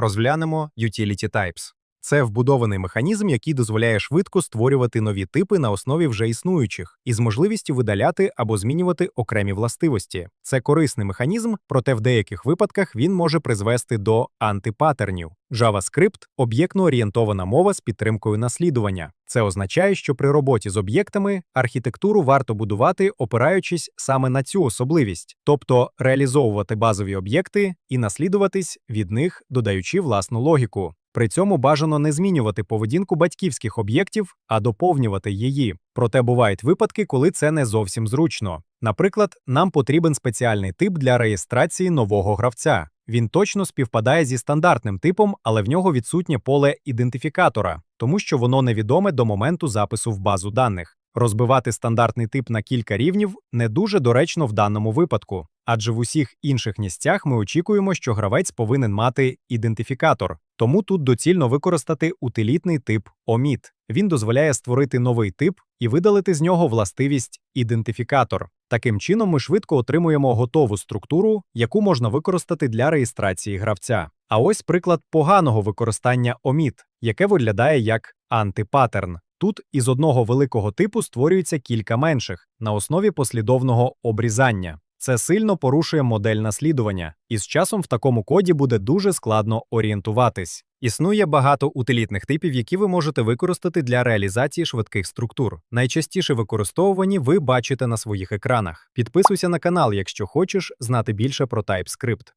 Розглянемо Utility Types. Це вбудований механізм, який дозволяє швидко створювати нові типи на основі вже існуючих, із можливістю видаляти або змінювати окремі властивості. Це корисний механізм, проте в деяких випадках він може призвести до антипатернів. JavaScript – об'єктно-орієнтована мова з підтримкою наслідування. Це означає, що при роботі з об'єктами архітектуру варто будувати, опираючись саме на цю особливість, тобто реалізовувати базові об'єкти і наслідуватись від них, додаючи власну логіку. При цьому бажано не змінювати поведінку батьківських об'єктів, а доповнювати її. Проте бувають випадки, коли це не зовсім зручно. Наприклад, нам потрібен спеціальний тип для реєстрації нового гравця. Він точно співпадає зі стандартним типом, але в нього відсутнє поле ідентифікатора, тому що воно невідоме до моменту запису в базу даних. Розбивати стандартний тип на кілька рівнів не дуже доречно в даному випадку, адже в усіх інших місцях ми очікуємо, що гравець повинен мати ідентифікатор. Тому тут доцільно використати утилітний тип omit. Він дозволяє створити новий тип і видалити з нього властивість ідентифікатор. Таким чином, ми швидко отримуємо готову структуру, яку можна використати для реєстрації гравця. А ось приклад поганого використання omit, яке виглядає як антипаттерн. Тут із одного великого типу створюється кілька менших на основі послідовного обрізання. Це сильно порушує модель наслідування, і з часом в такому коді буде дуже складно орієнтуватись. Існує багато утилітних типів, які ви можете використати для реалізації швидких структур. Найчастіше використовувані ви бачите на своїх екранах. Підписуйся на канал, якщо хочеш знати більше про TypeScript.